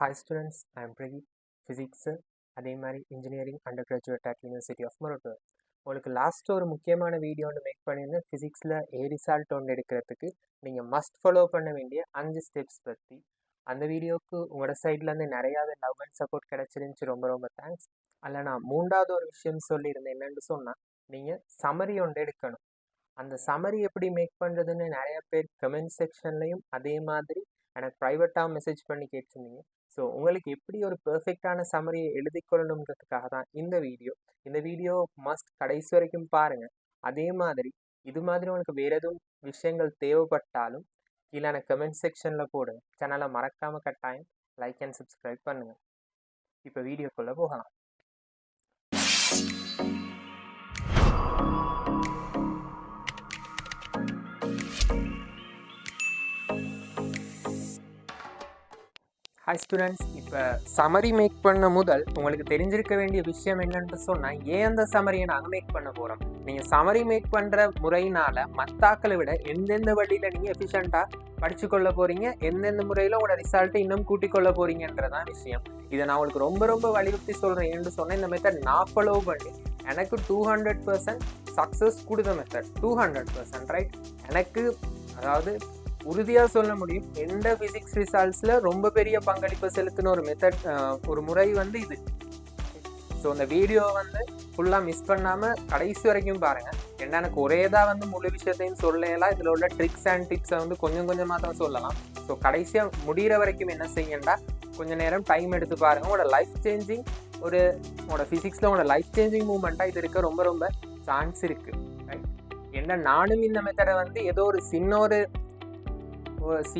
Hi students I am Pradeep physics அதே மாதிரி engineering undergraduate at University of Moratuwa உங்களுக்கு last ஒரு முக்கியமான வீடியோ ஒன்று மேக் பண்ணியிருந்தேன். ஃபிசிக்ஸில் ஏ ரிசால்ட் ஒன்று எடுக்கிறதுக்கு நீங்கள் மஸ்ட் ஃபாலோ பண்ண வேண்டிய அஞ்சு ஸ்டெப்ஸ் பற்றி அந்த வீடியோவுக்கு உங்களோட சைட்லேருந்து நிறையாவே லவ் அண்ட் சப்போர்ட் கிடச்சிருந்துச்சு. ரொம்ப ரொம்ப தேங்க்ஸ் அதில் நான் மூன்றாவது ஒரு விஷயம் சொல்லியிருந்தேன். என்னென்னு சொன்னால் நீங்கள் சமரி ஒன்று எடுக்கணும். அந்த சமரி எப்படி மேக் பண்ணுறதுன்னு நிறைய பேர் கமெண்ட் செக்ஷன்லையும் அதே மாதிரி எனக்கு ப்ரைவேட்டாக மெசேஜ் பண்ணி கேட்டிருந்தீங்க. ஸோ உங்களுக்கு எப்படி ஒரு பெர்ஃபெக்டான சமரியை எழுதி கொள்ளணுங்கிறதுக்காக தான் இந்த வீடியோ இந்த வீடியோ மஸ்ட் கடைசி வரைக்கும் பாருங்கள் அதே மாதிரி இது மாதிரி உங்களுக்கு வேறு எதுவும் விஷயங்கள் தேவைப்பட்டாலும் கீழான கமெண்ட் செக்ஷனில் போடுங்க. சேனலை மறக்காமல் கட்டாயம் லைக் அண்ட் சப்ஸ்கிரைப் பண்ணுங்கள் இப்போ வீடியோக்குள்ளே போகலாம். ஹாய் ஸ்டூடெண்ட்ஸ் இப்போ சமரி மேக் பண்ண முதல் உங்களுக்கு தெரிஞ்சிருக்க வேண்டிய விஷயம் என்னன்னு சொன்னால் ஏன் அந்த சமரியை நாங்கள் மேக் பண்ண போகிறோம் நீங்கள் சமரி மேக் பண்ணுற முறையினால் மத்தாக்களை விட எந்தெந்த வழியில் நீங்கள் எஃபிஷியண்ட்டாக படித்து கொள்ள போகிறீங்க எந்தெந்த முறையில் உங்களோட ரிசல்ட்டை இன்னும் கூட்டிக் கொள்ள போகிறீங்கன்றதான் விஷயம். இதை நான் உங்களுக்கு ரொம்ப ரொம்ப வலியுறுத்தி சொல்கிறேன் என்று சொன்னேன் இந்த மெத்தட் நான் ஃபாலோ பண்ணி எனக்கு டூ ஹண்ட்ரட் பர்சன்ட் சக்ஸஸ் கொடுத்த method two hundred percent right எனக்கு அதாவது உறுதியாக சொல்ல முடியும். எந்த ஃபிசிக்ஸ் ரிசால்ட்ஸில் ரொம்ப பெரிய பங்களிப்பு செலுத்தின ஒரு மெத்தட் ஒரு முறை வந்து இது. ஸோ இந்த வீடியோ வந்து ஃபுல்லாக மிஸ் பண்ணாமல் கடைசி வரைக்கும் பாருங்கள் ஏன்னா எனக்கு ஒரே தான் வந்து முழு விஷயத்தையும் சொல்லலாம் இதில் உள்ள ட்ரிக்ஸ் அண்ட் டிப்ஸை வந்து கொஞ்சம் கொஞ்சமாக தான் சொல்லலாம். ஸோ கடைசியாக முடிகிற வரைக்கும் என்ன செய்யண்டா கொஞ்சம் நேரம் டைம் எடுத்து பாருங்கள் உங்களோட லைஃப் சேஞ்சிங் ஒரு உங்களோட ஃபிசிக்ஸில் உங்களோட லைஃப் சேஞ்சிங் மூமெண்ட்டாக இது இருக்க. ரொம்ப ரொம்ப சான்ஸ் இருக்குது ரைட் என்ன நானும் இந்த மெத்தடை வந்து ஏதோ ஒரு சின்ன ஒரு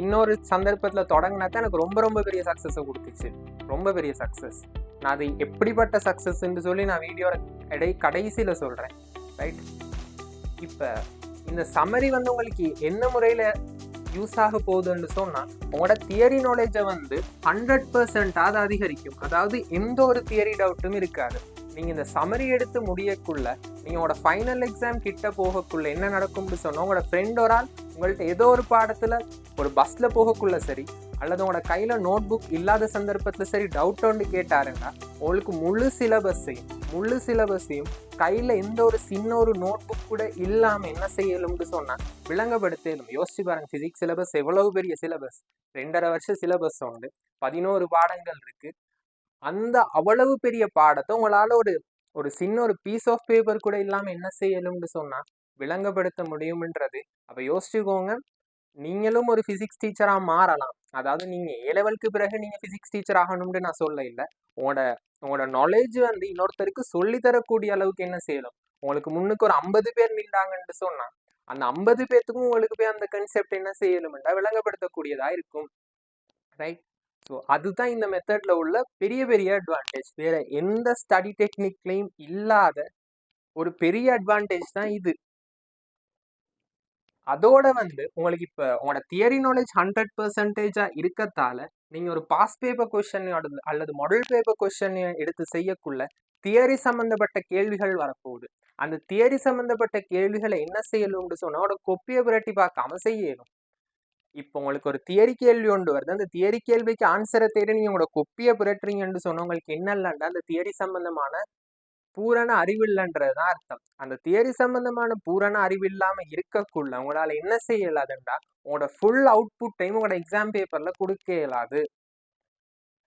இன்னொரு சந்தர்ப்பத்தில் தொடங்கினா தான் எனக்கு ரொம்ப ரொம்ப பெரிய சக்ஸஸை கொடுத்துச்சு. ரொம்ப பெரிய சக்ஸஸ் நான் அது எப்படிப்பட்ட சக்ஸஸ்ன்னு சொல்லி நான் வீடியோட இடை கடைசியில் சொல்கிறேன் ரைட் இப்போ இந்த சமரி வந்து உங்களுக்கு என்ன முறையில் யூஸ் ஆக போகுதுன்னு சொன்னால் உங்களோட தியரி நாலேஜை வந்து ஹண்ட்ரட் பர்சன்ட் அது அதிகரிக்கும். அதாவது எந்த ஒரு தியரி டவுட்டும் இருக்காது. நீங்கள் இந்த சமரி எடுத்து முடியக்குள்ள நீங்கள் உங்களோட ஃபைனல் எக்ஸாம் கிட்ட போகக்குள்ள என்ன நடக்கும்னு சொன்னால் உங்களோட ஃப்ரெண்ட் ஒரு ஆள் உங்கள்கிட்ட ஏதோ ஒரு பாடத்தில் ஒரு பஸ்ஸில் போகக்குள்ள சரி அல்லது உங்களோட கையில் நோட் புக் இல்லாத சந்தர்ப்பத்தில் சரி டவுட் ஒன்று கேட்டாருன்னா உங்களுக்கு முழு சிலபஸையும் முழு சிலபஸையும் கையில் எந்த ஒரு சின்ன ஒரு நோட் புக் கூட இல்லாமல் என்ன செய்யலும்னு சொன்னால் விளங்கப்படுத்தலும் யோசிச்சு பாருங்க ஃபிசிக்ஸ் சிலபஸ் எவ்வளவு பெரிய சிலபஸ் ரெண்டரை வருஷம் சிலபஸ் உண்டு பதினோரு பாடங்கள் இருக்குது அந்த அவ்வளவு பெரிய பாடத்தை உங்களால் ஒரு ஒரு சின்ன ஒரு பீஸ் ஆஃப் பேப்பர் கூட இல்லாமல் என்ன செய்யலும்னு சொன்னால் விளங்கப்படுத்த முடியும்ன்றது. அப்போ யோசிச்சுக்கோங்க நீங்களும் ஒரு ஃபிசிக்ஸ் டீச்சராக மாறலாம். அதாவது நீங்கள் ஏ லெவலுக்கு பிறகு நீங்கள் ஃபிசிக்ஸ் டீச்சர் ஆகணும்னு நான் சொல்ல இல்லை உங்களோட உங்களோட நாலேஜ் வந்து இன்னொருத்தருக்கு சொல்லித்தரக்கூடிய அளவுக்கு என்ன செய்யணும்? உங்களுக்கு முன்னுக்கு ஒரு ஐம்பது பேர் நின்றாங்கன்னு சொன்னால் அந்த ஐம்பது பேர்த்துக்கும் உங்களுக்கு போய் அந்த கன்செப்ட் என்ன செய்யணும்ன்றா விளங்கப்படுத்தக்கூடியதா இருக்கும். ரைட் ஸோ அதுதான் இந்த மெத்தட்ல உள்ள பெரிய பெரிய அட்வான்டேஜ் வேற எந்த ஸ்டடி டெக்னிக்லையும் இல்லாத ஒரு பெரிய அட்வான்டேஜ் தான் இது. அதோட வந்து உங்களுக்கு இப்போ உங்களோட தியரி நாலேஜ் ஹண்ட்ரட் பர்சன்டேஜாக இருக்கத்தால நீங்கள் ஒரு பாஸ் பேப்பர் கொஷன் அல்லது மாடல் பேப்பர் கொஷன் எடுத்து செய்யக்குள்ள தியரி சம்மந்தப்பட்ட கேள்விகள் வரப்போகுது. அந்த தியரி சம்மந்தப்பட்ட கேள்விகளை என்ன செய்யணும்னு சொன்னால் அவட கொப்பியை புரட்டி பார்க்காம செய்யணும். இப்போ உங்களுக்கு ஒரு தியரி கேள்வி ஒன்று வருது. அந்த தியரி கேள்விக்கு ஆன்சரை தேடி நீங்கள் உங்களோட கொப்பியை புரட்டுறீங்கன்னு சொன்னால் உங்களுக்கு என்ன அந்த தியரி சம்மந்தமான பூரண அறிவில்லைன்றது தான் அர்த்தம். அந்த தியரி சம்பந்தமான பூரண அறிவு இல்லாமல் இருக்கக்குள்ள உங்களால் என்ன செய்ய இயலாதுன்றா உங்களோட ஃபுல் அவுட்புட்டையும் உங்களோட எக்ஸாம் பேப்பரில் கொடுக்க இயலாது.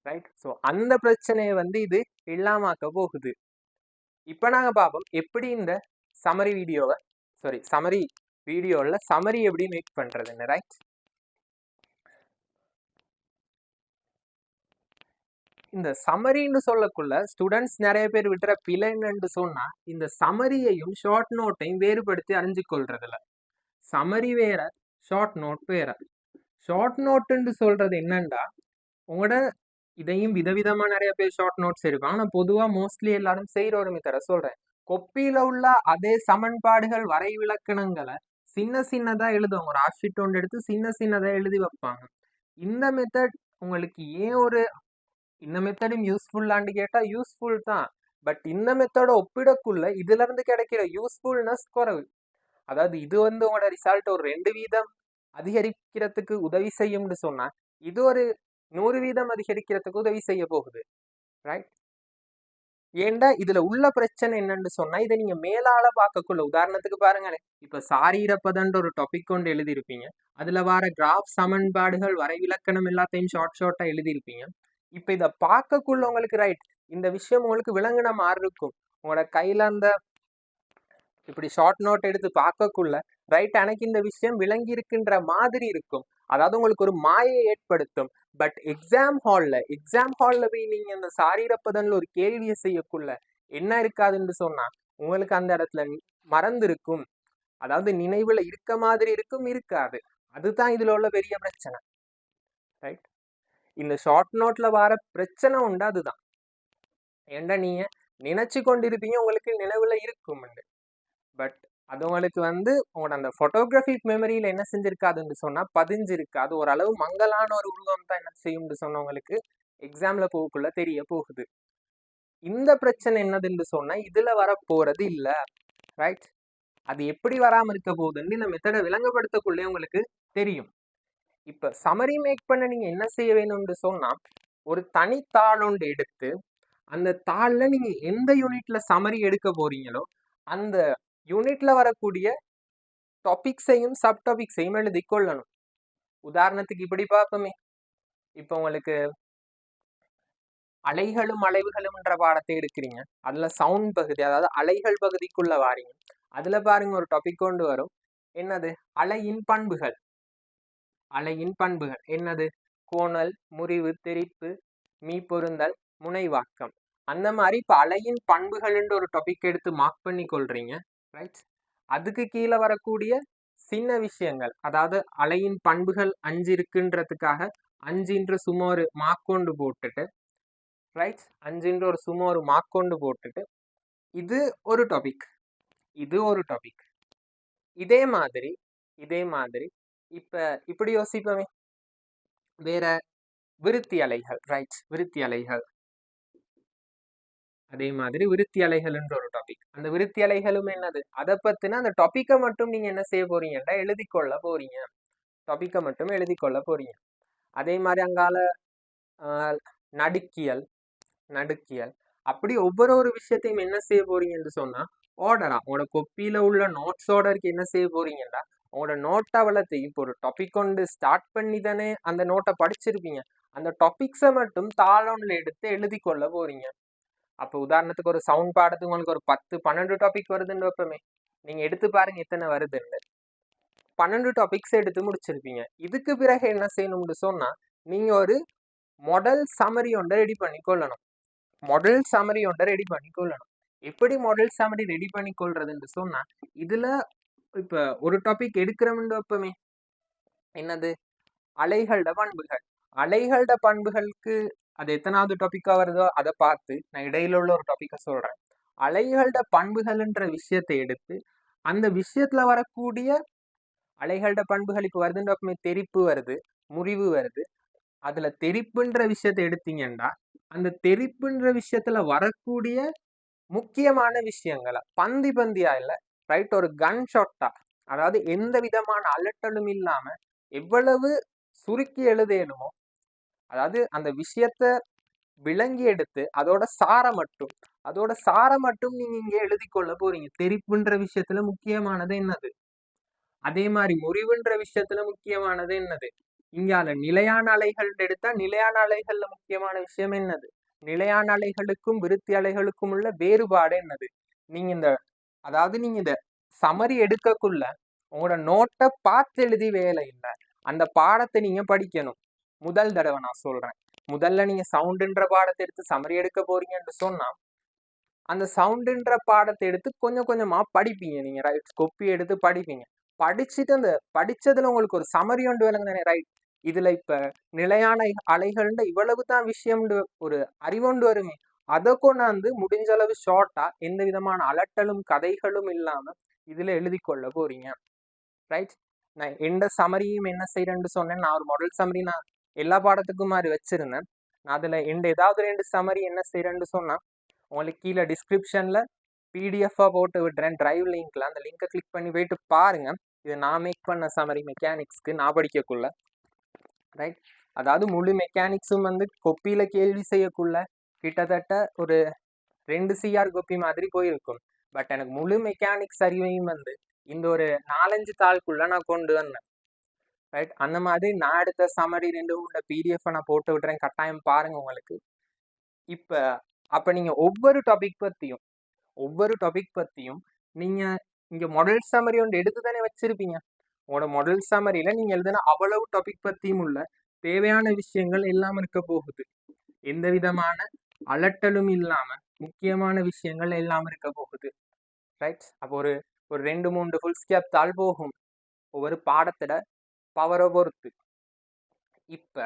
ரைட் ஸோ அந்த பிரச்சனையை வந்து இது இல்லாமாக்க போகுது. இப்போ நாங்கள் பார்ப்போம் எப்படி இந்த சமரி வீடியோவை சாரி சமரி வீடியோவில் சமரி எப்படி மேக் பண்ணுறதுன்னு ரைட் இந்த சமரின்னு சொல்லக்குள்ள ஸ்டூடெண்ட்ஸ் நிறைய பேர் விட்டுற பிழைன்னு சொன்னா இந்த சமரியையும் ஷார்ட் நோட்டையும் வேறுபடுத்தி அறிஞ்சு கொள்றதுல சமரி வேற ஷார்ட் நோட் வேற. ஷார்ட் நோட்டுன்னு சொல்றது என்னண்டா உங்களோட இதையும் விதவிதமா நிறைய பேர் ஷார்ட் நோட்ஸ் இருக்கும் ஆனா பொதுவா மோஸ்ட்லி எல்லாரும் செய்கிற ஒரு மெத்தட சொல்றேன். கொப்பியில உள்ள அதே சமன்பாடுகள் வரை விளக்கணங்களை சின்ன சின்னதா எழுதுவாங்க. ஒரு ஆஷீட் ஒன்று எடுத்து சின்ன சின்னதா எழுதி வைப்பாங்க. இந்த மெத்தட் உங்களுக்கு ஏன் ஒரு இந்த மெத்தடும் யூஸ்ஃபுல்லான்னு கேட்டால் யூஸ்ஃபுல் தான். பட் இந்த மெத்தடை ஒப்பிடக்குள்ள இதுல இருந்து கிடைக்கிற யூஸ்ஃபுல்னஸ் குறைவு. அதாவது இது வந்து உங்களோட ரிசல்ட் ஒரு ரெண்டு வீதம் அதிகரிக்கிறதுக்கு உதவி செய்யும்னு சொன்னால் இது ஒரு நூறு வீதம் அதிகரிக்கிறதுக்கு உதவி செய்ய போகுது. ரைட் ஏண்டா இதுல உள்ள பிரச்சனை என்னன்னு சொன்னா இதை நீங்க மேலால பார்க்கக்குள்ள உதாரணத்துக்கு பாருங்களேன். இப்ப சாரீரப்பதன்ற ஒரு டாபிக் கொண்டு எழுதியிருப்பீங்க. அதுல வர கிராஃப் சமன்பாடுகள் வரைவிலக்கணம் எல்லாத்தையும் ஷார்ட் ஷார்ட்டா எழுதியிருப்பீங்க. இப்ப இத பார்க்கக்குள்ள உங்களுக்கு ரைட் இந்த விஷயம் உங்களுக்கு விளங்கின மாதிரி இருக்கும். உங்களோட கையில அந்த இப்படி ஷார்ட் நோட் எடுத்து பார்க்கக்குள்ள ரைட் எனக்கு இந்த விஷயம் விளங்கி இருக்கின்ற மாதிரி இருக்கும். அதாவது உங்களுக்கு ஒரு மாயை ஏற்படுத்தும். பட் எக்ஸாம் ஹால்ல எக்ஸாம் ஹால்ல போய் நீங்க அந்த சாரீரப்பதன் ஒரு கேள்வியை செய்யக்குள்ள என்ன இருக்காதுன்னு சொன்னா உங்களுக்கு அந்த இடத்துல மறந்து இருக்கும் அதாவது நினைவுல இருக்க மாதிரி இருக்கும் இருக்காது. அதுதான் இதுல உள்ள பெரிய பிரச்சனை. ரைட் இந்த ஷார்ட் நோட்டில் வர பிரச்சனை உண்டு அதுதான். ஏண்டா நீங்கள் நினச்சி கொண்டிருப்பீங்க உங்களுக்கு நினைவில் இருக்கும் பட் அது உங்களுக்கு வந்து உங்களோட அந்த ஃபோட்டோகிராஃபிக் மெமரியில் என்ன செஞ்சுருக்காதுன்னு சொன்னால் பதிஞ்சிருக்காது ஓரளவு மங்கலான ஒரு உருவம் தான் என்ன செய்யும்னு சொன்னவங்களுக்கு எக்ஸாமில் போகக்குள்ள தெரிய போகுது. இந்த பிரச்சனை என்னதுன்னு சொன்னால் இதில் வர போகிறது இல்லை. ரைட் அது எப்படி வராமல் இருக்க போகுதுன்னு இந்த மெத்தடை விளங்கப்படுத்தக்குள்ளே உங்களுக்கு தெரியும். இப்போ சமரி மேக் பண்ண நீங்கள் என்ன செய்ய வேணும்னு சொன்னால் ஒரு தனி தாள் ஒன்று எடுத்து அந்த தாளில் நீங்கள் எந்த யூனிட்டில் சமரி எடுக்க போகிறீங்களோ அந்த யூனிட்டில் வரக்கூடிய டாபிக்ஸையும் சப் டாபிக்ஸையும் எழுதி கொள்ளணும். உதாரணத்துக்கு இப்படி பார்ப்போமே. இப்போ உங்களுக்கு அலைகளும் அலைவுகளும்ன்ற பாடத்தை எடுக்கிறீங்க. அதில் சவுண்ட் பகுதி அதாவது அலைகள் பகுதிக்குள்ளே வாரீங்க. அதில் பாருங்க ஒரு டாபிக் கொண்டு வரும். என்னது? அலையின் பண்புகள். அலையின் பண்புகள். என்னது? கோணல் முறிவு தெரிப்பு மீ பொருந்தல் முனைவாக்கம். அந்த மாதிரி இப்போ அலையின் பண்புகள்ன்ற ஒரு டாபிக் எடுத்து மார்க் பண்ணி கொள்றீங்க ரைட் அதுக்கு கீழே வரக்கூடிய சின்ன விஷயங்கள் அதாவது அலையின் பண்புகள் அஞ்சு இருக்குன்றதுக்காக அஞ்சுன்ற சும்மா ஒரு மாக்கொண்டு போட்டுட்டு ரைட் அஞ்சுன்ற ஒரு சும்மா ஒரு மாக்கொண்டு போட்டுட்டு இது ஒரு டாபிக் இது ஒரு டாபிக் இதே மாதிரி இதே மாதிரி இப்ப இப்படி யோசிப்போமே வேற விருத்தி அலைகள் ரைட் விருத்தி அலைகள். அதே மாதிரி விருத்தி அலைகள்ன்ற ஒரு டாபிக் அந்த விருத்தி அலைகளும் என்னது? அதை பத்தின அந்த டாபிக்கை மட்டும் நீங்க என்ன செய்ய போறீங்கன்னா எழுதி கொள்ள போறீங்க? டாபிக்கை மட்டும் எழுதி கொள்ள போறீங்க. அதே மாதிரி அங்கால நடுக்கியல் நடுக்கியல். அப்படி ஒவ்வொரு ஒரு விஷயத்தையும் என்ன செய்ய போறீங்கன்னு சொன்னா ஆர்டரா உங்களோட கொப்பியில உள்ள நோட்ஸ் ஆர்டருக்கு என்ன செய்ய போறீங்கன்னா உங்களோட நோட்டை வளர்த்து இப்போ ஒரு டாபிக் கொண்டு ஸ்டார்ட் பண்ணி தானே அந்த நோட்டை படிச்சிருப்பீங்க. அந்த டாபிக்ஸை மட்டும் தாளோனில் எடுத்து எழுதி கொள்ள போறீங்க. அப்போ உதாரணத்துக்கு ஒரு சவுண்ட் பாடத்துக்கு உங்களுக்கு ஒரு பத்து பன்னெண்டு டாபிக் வருதுன்னு வைப்போமே நீங்க எடுத்து பாருங்க எத்தனை வருதுன்னு. பன்னெண்டு டாபிக்ஸ் எடுத்து முடிச்சிருப்பீங்க. இதுக்கு பிறகு என்ன செய்யணும்னு சொன்னா நீங்க ஒரு மாடல் சமரி ஒன்றை ரெடி பண்ணி கொள்ளணும். மாடல் சமரி ஒன்றை ரெடி பண்ணி கொள்ளணும். எப்படி மாடல் சமரி ரெடி பண்ணி கொள்றதுன்னு சொன்னா இதுல இப்ப ஒரு டாபிக் எடுக்கிறோம்னு வைப்போமே என்னது? அலைகளோட பண்புகள். அலைகளோட பண்புகளுக்கு அது எத்தனாவது டாபிக்கா வருதோ அதை பார்த்து நான் இடையில உள்ள ஒரு டாபிக்கை சொல்றேன். அலைகளோட பண்புகள்ன்ற விஷயத்தை எடுத்து அந்த விஷயத்துல வரக்கூடிய அலைகளோட பண்புகள் இப்போ வருதுன்ற அப்பமே தெரிப்பு வருது முறிவு வருது. அதுல தெரிப்புன்ற விஷயத்தை எடுத்தீங்கன்னா அந்த தெரிப்புன்ற விஷயத்துல வரக்கூடிய முக்கியமான விஷயங்களை பந்தி பந்தியா இல்லை ரைட் ஒரு கன் ஷாட்டா அதாவது எந்த விதமான அலட்டலும் இல்லாம எவ்வளவு சுருக்கி எழுதேனுமோ அதாவது அந்த விஷயத்த விளங்கி எடுத்து அதோட சாரம் மட்டும் அதோட சாரை மட்டும் நீங்க இங்க எழுதி கொள்ள போறீங்க. தெரிப்புன்ற விஷயத்துல முக்கியமானது என்னது? அதே மாதிரி முறிவுன்ற விஷயத்துல முக்கியமானது என்னது? இங்கால நிலையான அலைகள் எடுத்தா நிலையான அலைகள்ல முக்கியமான விஷயம் என்னது? நிலையான அலைகளுக்கும் விருத்தி அலைகளுக்கும் உள்ள வேறுபாடு என்னது? நீங்க இந்த அதாவது நீங்க இந்த சமரி எடுக்கக்குள்ள உங்களோட நோட்டை பார்த்து எழுதி வேலை இல்லை. அந்த பாடத்தை நீங்க படிக்கணும். முதல் தடவை நான் சொல்றேன். முதல்ல நீங்க சவுண்டுன்ற பாடத்தை எடுத்து சமரி எடுக்க போறீங்கன்னு சொன்னா அந்த சவுண்டுன்ற பாடத்தை எடுத்து கொஞ்சம் கொஞ்சமா படிப்பீங்க நீங்க. ரைட் கொப்பி எடுத்து படிப்பீங்க. படிச்சுட்டு அந்த படிச்சதுல உங்களுக்கு ஒரு சமரி ஒன்று விளங்குதானே ரைட் இதுல இப்போ நிலையான அலைகள்ன்ற இவ்வளவு தான் விஷயம்னு ஒரு அறிவொண்டு வருமே. அதை கொண்டாந்து முடிஞ்ச அளவு ஷார்ட்டா எந்த விதமான அலட்டலும் கதைகளும் இல்லாம இதுல எழுதி கொள்ள போறீங்க. ரைட் நான் எந்த சமரியும் என்ன செய்யறேன்னு சொன்னேன். நான் ஒரு மாடல் சமரி நான் எல்லா பாடத்துக்கும் மாதிரி வச்சிருந்தேன். நான் அதுல எந்த ஏதாவது ரெண்டு சமரி என்ன செய்யறேன்னு சொன்னா உங்களுக்கு கீழே டிஸ்கிரிப்ஷன்ல பிடிஎஃபா போட்டு விடுறேன். டிரைவ் லிங்க்ல அந்த லிங்கை கிளிக் பண்ணி போயிட்டு பாருங்க. இது நான் மேக் பண்ண சமரி மெக்கானிக்ஸ்க்கு நான் படிக்கக்குள்ள. ரைட் அதாவது முழு மெக்கானிக்ஸும் வந்து கொப்பியில கேள்வி செய்யக்குள்ள. கிட்டத்தட்ட ஒரு ரெண்டு சிஆர் கோப்பி மாதிரி போயிருக்கும். பட் எனக்கு முழு மெக்கானிக்ஸ் அறிவையும் வந்து இந்த ஒரு நாலஞ்சு தாளுக்குள்ள நான் கொண்டு வந்தேன். ரைட்? அந்த மாதிரி நான் எடுத்த சமரி ரெண்டு மூணு பிடிஎஃப் நான் போட்டு விட்றேன். கட்டாயம் பாருங்க உங்களுக்கு. இப்ப அப்ப நீங்க ஒவ்வொரு டாபிக் பத்தியும் ஒவ்வொரு டாபிக் பத்தியும் நீங்க இங்க மாடல் சமரி ஒன்று எடுத்து தானே வச்சிருப்பீங்க. உங்களோட மாடல் சமரியில நீங்க எழுதின அவ்வளவு டாபிக் பத்தியும் உள்ள தேவையான விஷயங்கள் எல்லாம் இருக்க போகுது. எந்த விதமான அலட்டலும் இல்லாம முக்கியமான விஷயங்கள் எல்லாம் இருக்க போகுது. ரைட் அப்போ ஒரு ஒரு ரெண்டு மூன்று ஃபுல் ஸ்கேப் தாள் போகும். ஒவ்வொரு பாடத்தோட பவரை பொறுத்து இப்ப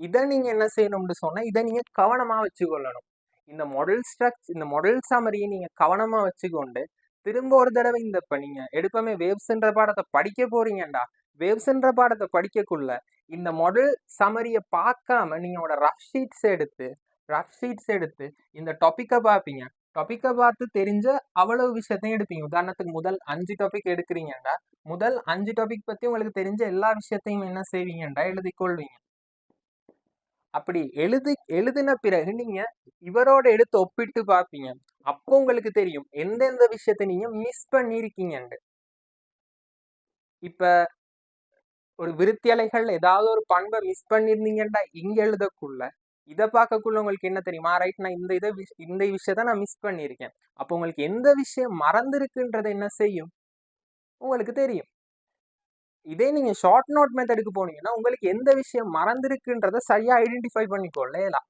இதை நீங்க என்ன செய்யணும்னு சொன்னா இதை நீங்க கவனமா வச்சுக்கொள்ளணும். இந்த மாடல் ஸ்ட்ரக்ச் இந்த மாடல் சமரியை நீங்க கவனமா வச்சுக்கொண்டு திரும்ப ஒரு தடவை இந்த இப்ப நீங்க எடுப்பமே வேவ்ஸ்ன்ற பாடத்தை படிக்க போறீங்கடா வேவ்ஸ்ன்ற பாடத்தை படிக்கக்குள்ள இந்த மாடல் சமரியை பார்க்காம நீங்களோட ரஃப் ஷீட்ஸ் எடுத்து ரஃப் ஷீட்ஸ் எடுத்து இந்த டாப்பிக்கை பார்ப்பீங்க. டாப்பிக்கை பார்த்து தெரிஞ்ச அவ்வளவு விஷயத்தையும் எடுப்பீங்க. உதாரணத்துக்கு முதல் அஞ்சு டாபிக் எடுக்கிறீங்கடா முதல் அஞ்சு டாபிக் பற்றி உங்களுக்கு தெரிஞ்ச எல்லா விஷயத்தையும் என்ன செய்வீங்கடா எழுதிக்கொள்வீங்க அப்படி எழுதி எழுதின பிறகு நீங்கள் இவரோட எடுத்து ஒப்பிட்டு பார்ப்பீங்க. அப்போ உங்களுக்கு தெரியும் எந்தெந்த விஷயத்தை நீங்கள் மிஸ் பண்ணியிருக்கீங்கன்ட்டு இப்போ ஒரு விருத்தியலைகள் ஏதாவது ஒரு பண்பை மிஸ் பண்ணியிருந்தீங்கன்னா இங்க எழுதக்குள்ள இதை பார்க்கக்குள்ள உங்களுக்கு என்ன தெரியுமா? ரைட் நான் இந்த இதை இந்த விஷயத்த நான் மிஸ் பண்ணியிருக்கேன் அப்போ உங்களுக்கு எந்த விஷயம் மறந்துருக்குன்றதை என்ன செய்யும்? உங்களுக்கு தெரியும். இதே நீங்க ஷார்ட் நோட் மெத்தடுக்கு போனீங்கன்னா உங்களுக்கு எந்த விஷயம் மறந்துருக்குன்றதை சரியா ஐடென்டிஃபை பண்ணிக்கொள்ளலாம்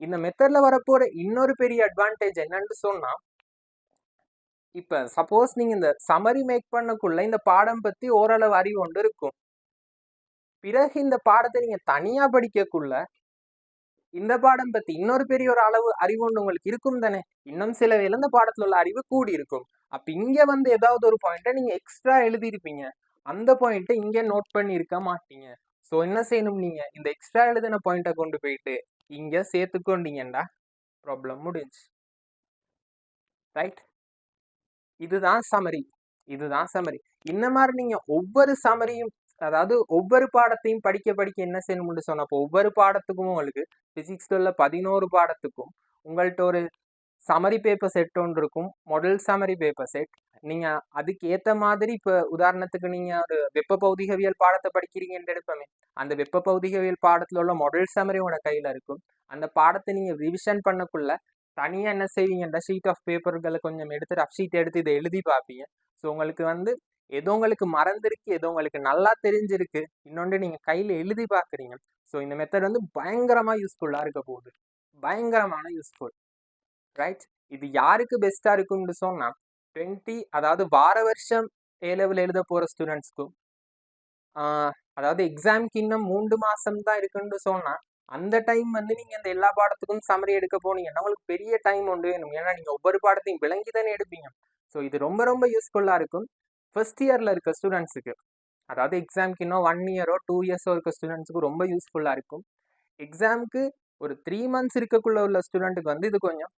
இந்த மெத்தட்ல வரப்போற இன்னொரு பெரிய அட்வான்டேஜ் என்னன்னு சொன்னா இப்ப சப்போஸ் நீங்க இந்த சமரி மேக் பண்ணக்குள்ள இந்த பாடம் பத்தி ஓரளவு அறிவு ஒன்று இருக்கும். பிறகு இந்த பாடத்தை நீங்க தனியா படிக்கக்குள்ள இந்த பாடம் பத்தி இன்னொரு பெரிய ஒரு அளவு அறிவு ஒன்று உங்களுக்கு இருக்கும் தானே? இன்னும் சில வேளை இந்த பாடத்துல உள்ள அறிவு கூடி இருக்கும் அப்ப இங்க வந்து ஏதாவது ஒரு பாயிண்ட்டை நீங்க எக்ஸ்ட்ரா எழுதியிருப்பீங்க. அந்த பாயிண்ட்டை இங்கே நோட் பண்ணி இருக்க மாட்டீங்க. ஸோ என்ன செய்யணும் நீங்க? இந்த எக்ஸ்ட்ரா எழுதின பாயிண்ட்டை கொண்டு போயிட்டு இங்க சேர்த்துக்கொண்டீங்கடா ப்ராப்ளம் முடிஞ்சு. ரைட் இதுதான் சமரி இதுதான் சமரி இந்த மாதிரி நீங்க ஒவ்வொரு சமரியும் அதாவது ஒவ்வொரு பாடத்தையும் படிக்க படிக்க என்ன செய்யணும்னு சொன்னப்போ ஒவ்வொரு பாடத்துக்கும் உங்களுக்கு ஃபிசிக்ஸில் உள்ள பதினோரு பாடத்துக்கும் உங்கள்கிட்ட ஒரு சமரி பேப்பர் செட் ஒன்று இருக்கும். மொடல் சமரி பேப்பர் செட் நீங்கள் அதுக்கு ஏற்ற மாதிரி இப்போ உதாரணத்துக்கு நீங்கள் ஒரு வெப்ப பௌதிகவியல் பாடத்தை படிக்கிறீங்கன்னு எடுப்போமே. அந்த வெப்ப பௌதிகவியல் பாடத்தில் உள்ள மொடல் சமரி உங்களோட கையில் இருக்கும். அந்த பாடத்தை நீங்கள் ரிவிஷன் பண்ணக்குள்ள தனியாக என்ன செய்வீங்கன்னா ஷீட் ஆஃப் பேப்பர்களை கொஞ்சம் எடுத்து ரஃப் ஷீட் எடுத்து இதை எழுதி பார்ப்பீங்க. ஸோ உங்களுக்கு வந்து ஏதோ உங்களுக்கு மறந்துருக்கு ஏதோ உங்களுக்கு நல்லா தெரிஞ்சிருக்கு. இன்னொன்று நீங்கள் கையில் எழுதி பார்க்குறீங்க. ஸோ இந்த மெத்தட் வந்து பயங்கரமாக யூஸ்ஃபுல்லாக இருக்க போகுது. பயங்கரமான யூஸ்ஃபுல் ரைட் இது யாருக்கு பெஸ்ட்டாக இருக்கும்னு சொன்னால் டுவெண்ட்டி அதாவது வார வருஷம் ஏ லெவல் எழுத போகிற ஸ்டூடெண்ட்ஸ்க்கும் அதாவது எக்ஸாம்க்கு இன்னும் மூன்று மாதம் தான் இருக்குன்னு சொன்னால் அந்த டைம் வந்து நீங்கள் இந்த எல்லா பாடத்துக்கும் சமரி எடுக்க போனீங்கன்னா உங்களுக்கு பெரிய டைம் ஒன்று வேணும். ஏன்னா நீங்கள் ஒவ்வொரு பாடத்தையும் விளங்கி தானே எடுப்பீங்க. ஸோ இது ரொம்ப ரொம்ப யூஸ்ஃபுல்லாக இருக்கும். ஃபஸ்ட் இயரில் இருக்க ஸ்டூடெண்ட்ஸுக்கு அதாவது எக்ஸாம்க்கு இன்னும் ஒன் இயரோ டூ இயர்ஸோ இருக்க ஸ்டூடெண்ட்ஸுக்கு ரொம்ப யூஸ்ஃபுல்லாக இருக்கும். எக்ஸாம்க்கு ஒரு த்ரீ மந்த்ஸ் இருக்கக்குள்ளே உள்ள ஸ்டூடெண்ட்டுக்கு வந்து இது கொஞ்சம்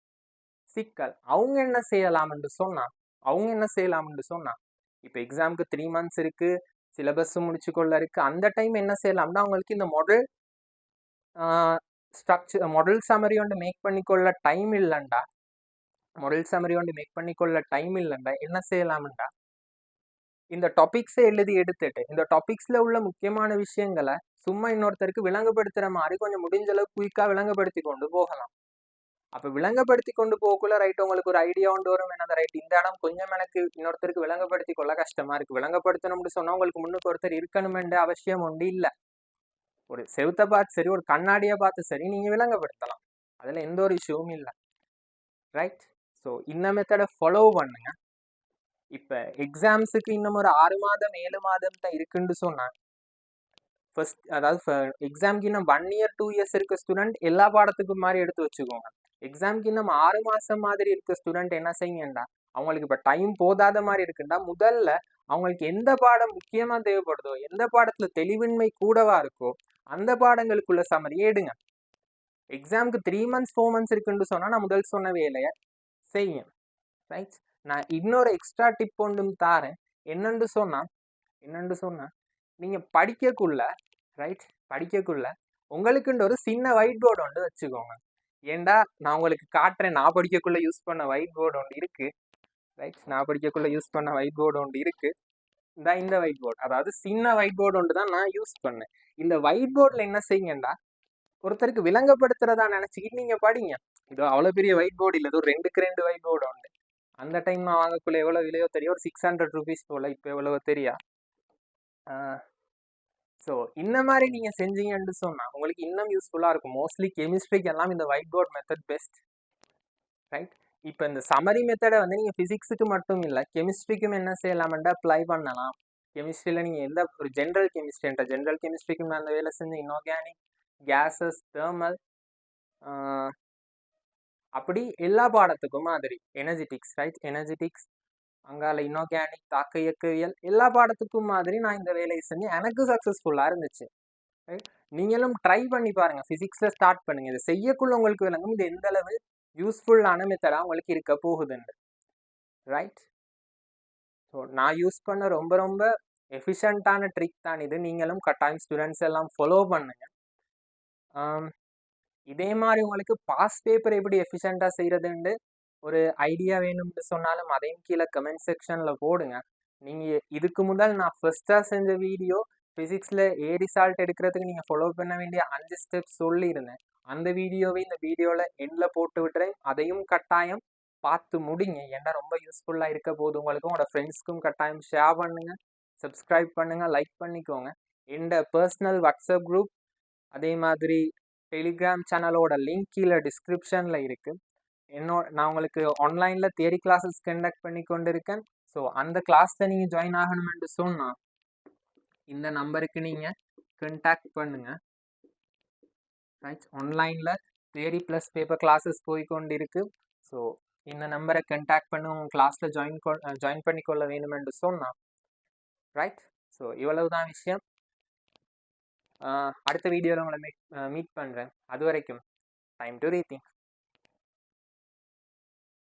சிக்கல். அவங்க என்ன செய்யலாம்னு சொன்னா அவங்க என்ன செய்யலாம்னு சொன்னா இப்போ எக்ஸாம்க்கு த்ரீ மந்த்ஸ் இருக்குது சிலபஸ் முடிச்சு கொள்ள இருக்குது அந்த டைம் என்ன செய்யலாம்னா அவங்களுக்கு இந்த மாடல் ஸ்ட்ரக்சர் மாடல் சமரி ஒன்று மேக் பண்ணிக்கொள்ள டைம் இல்லைண்டா. மாடல் சமரி ஒன்று மேக் பண்ணிக்கொள்ள டைம் இல்லைண்டா. என்ன செய்யலாம்ண்டா இந்த டாபிக்ஸை எழுதி எடுத்துட்டு இந்த டாபிக்ஸில் உள்ள முக்கியமான விஷயங்களை சும்மா இன்னொருத்தருக்கு விளங்கப்படுத்துகிற மாதிரி கொஞ்சம் முடிஞ்ச அளவு குயிக்காக விளங்கப்படுத்தி கொண்டு போகலாம். அப்போ விளங்கப்படுத்தி கொண்டு போகக்குள்ள ரைட் உங்களுக்கு ஒரு ஐடியா கொண்டு வரும் என்னது ரைட் இந்த இடம் கொஞ்சம் எனக்கு இன்னொருத்தருக்கு விளங்கப்படுத்தி கொள்ள கஷ்டமாக இருக்குது விளங்கப்படுத்தணும்னு சொன்னால் உங்களுக்கு முன்னுக்கு ஒருத்தர் இருக்கணுமென்ற அவசியம் உண்டு இல்லை. ஒரு செவத்தை பார்த்து சரி ஒரு கண்ணாடியை பார்த்து சரி நீங்கள் விளங்கப்படுத்தலாம். அதில் எந்த ஒரு இஷ்யூவும் இல்லை. ரைட் ஸோ இந்த மெத்தடை ஃபாலோ பண்ணுங்கள் இப்போ எக்ஸாம்ஸுக்கு இன்னும் ஒரு ஆறு மாதம் ஏழு மாதம் தான் இருக்குன்னு சொன்னான் ஃபர்ஸ்ட் அதாவது எக்ஸாம்க்கு இன்னும் ஒன் இயர் டூ இயர்ஸ் இருக்க ஸ்டூடெண்ட் எல்லா பாடத்துக்கும் மாதிரி எடுத்து வச்சுக்கோங்க. எக்ஸாம்க்கு இன்னும் ஆறு மாதம் மாதிரி இருக்க ஸ்டூடெண்ட் என்ன செய்யுங்கண்டா? அவங்களுக்கு இப்போ டைம் போதாத மாதிரி இருக்குண்டா? முதல்ல அவங்களுக்கு எந்த பாடம் முக்கியமாக தேவைப்படுதோ எந்த பாடத்தில் தெளிவின்மை கூடவா இருக்கோ அந்த பாடங்களுக்குள்ள சமரி எடுங்க. எக்ஸாம்க்கு த்ரீ மந்த்ஸ் ஃபோர் மந்த்ஸ் இருக்குன்னு சொன்னால் நான் முதல் சொன்ன வேலையை செய்யுங்க. ரைட் நான் இன்னொரு எக்ஸ்ட்ரா டிப் ஒன்றும் தாரேன் என்னென்று சொன்னால் என்னென்று சொன்னால் நீங்கள் படிக்கக்குள்ள ரைட் படிக்கக்குள்ள உங்களுக்குன்ற ஒரு சின்ன ஒயிட் போர்டு ஒன்று வச்சுக்கோங்க. ஏண்டா நான் உங்களுக்கு காட்டுறேன் நான் படிக்கக்குள்ளே யூஸ் பண்ண ஒயிட் போர்டு ஒன்று இருக்குது ரைட் நான் படிக்கக்குள்ளே யூஸ் பண்ண ஒயிட் போர்டு ஒன்று இருக்குது இந்த இந்த ஒயிட் போர்டு அதாவது சின்ன ஒயிட் போர்டு ஒன்று தான் நான் யூஸ் பண்ணேன். இந்த ஒயிட் போர்டில் என்ன செய்யுங்கண்டா ஒருத்தருக்கு விளங்கப்படுத்துறதா நினச்சிக்கிட்டு நீங்கள் படிங்க. இது அவ்வளோ பெரிய ஒயிட் போர்டு இல்லை ஏதோ ரெண்டுக்கு ரெண்டு ஒயிட் போர்டு உண்டு அந்த டைம் நான் வாங்கக்குள்ள எவ்வளோ விலையோ தெரியும். ஒரு சிக்ஸ் ஹண்ட்ரட் ருபீஸ் போல் இப்போ எவ்வளவோ தெரியா? ஸோ இந்த மாதிரி நீங்கள் செஞ்சீங்கன்னு சொன்னால் உங்களுக்கு இன்னும் யூஸ்ஃபுல்லாக இருக்கும். மோஸ்ட்லி கெமிஸ்ட்ரிக்கு எல்லாம் இந்த white board method best right இப்போ இந்த சமரி மெத்தடை வந்து நீங்கள் ஃபிசிக்ஸுக்கு மட்டும் இல்லை கெமிஸ்ட்ரிக்கும் என்ன செய்யலாம்டா அப்ளை பண்ணலாம். கெமிஸ்ட்ரியில் நீங்கள் எந்த ஒரு ஜென்ரல் கெமிஸ்ட்ரின்ற ஜென்ரல் கெமிஸ்ட்ரிக்கும் அந்த வேலை செஞ்சு இன்ஆர்கானிக் கேஸஸ் தேர்மல் அப்படி எல்லா பாடத்துக்கும் மாதிரி. எனர்ஜெட்டிக்ஸ் ரைட் எனர்ஜெட்டிக்ஸ் அங்கால இன்ஆர்கானிக் தாக்க இயக்கவியல் எல்லா பாடத்துக்கும் மாதிரி நான் இந்த வேலையை செஞ்சு எனக்கு சக்ஸஸ்ஃபுல்லாக இருந்துச்சு. ரைட் நீங்களும் ட்ரை பண்ணி பாருங்க. ஃபிசிக்ஸில் ஸ்டார்ட் பண்ணுங்க. இதை செய்யக்குள்ள உங்களுக்கு விளங்கும். இது எந்த அளவு யூஸ்ஃபுல்லான மெத்தடாக உங்களுக்கு இருக்க போகுதுன்னு. ரைட் ஸோ நான் யூஸ் பண்ண ரொம்ப ரொம்ப எஃபிஷியண்ட்டான ட்ரிக் தான் இது. நீங்களும் கட்டாயம் ஸ்டூடெண்ட்ஸ் எல்லாம் ஃபாலோ பண்ணுங்க. இதே மாதிரி உங்களுக்கு பாஸ் பேப்பர் எப்படி எஃபிஷியண்ட்டாக செய்கிறதுண்டு ஒரு ஐடியா வேணும்னு சொன்னாலும் அதையும் கீழே கமெண்ட் செக்ஷனில் போடுங்க. நீங்கள் இதுக்கு முதல் நான் ஃபஸ்ட்டாக செஞ்ச வீடியோ ஃபிசிக்ஸில் ஏ ரிசால்ட் எடுக்கிறதுக்கு நீங்கள் ஃபாலோ பண்ண வேண்டிய அஞ்சு ஸ்டெப்ஸ் சொல்லியிருந்தேன். அந்த வீடியோவை இந்த வீடியோவில் எண்டில் போட்டு விட்டுறேன். அதையும் கட்டாயம் பார்த்து முடிங்க. ஏன்னா ரொம்ப யூஸ்ஃபுல்லாக இருக்க போது உங்களுக்கு உங்களோட ஃப்ரெண்ட்ஸ்க்கும் கட்டாயம் ஷேர் பண்ணுங்கள் சப்ஸ்கிரைப் பண்ணுங்கள் லைக் பண்ணிக்கோங்க. எந்த பர்சனல் வாட்ஸ்அப் குரூப் அதே மாதிரி டெலிகிராம் சேனலோட லிங்க் கீழே டிஸ்கிரிப்ஷனில் இருக்குது என்னோட நான் உங்களுக்கு ஆன்லைனில் தியரி கிளாஸஸ் கண்டக்ட் பண்ணி கொண்டு இருக்கேன் ஸோ அந்த கிளாஸில் நீங்கள் ஜாயின் ஆகணுமென்று சொன்னால் இந்த நம்பருக்கு நீங்கள் கண்டாக்ட் பண்ணுங்கள் ரைட் ஆன்லைனில் தியரி ப்ளஸ் பேப்பர் கிளாஸஸ் போய் கொண்டு இருக்கு ஸோ இந்த நம்பரை கண்டாக்ட் பண்ணி உங்கள் கிளாஸில் ஜாயின் ஜாயின் பண்ணிக்கொள்ள வேணுமென்று சொன்னால் ரைட் ஸோ இவ்வளவு தான் விஷயம். அடுத்த வீடியோவில் உங்களை மீட் மீட் பண்ணுறேன் அது வரைக்கும் டைம் டு ரீத்திங்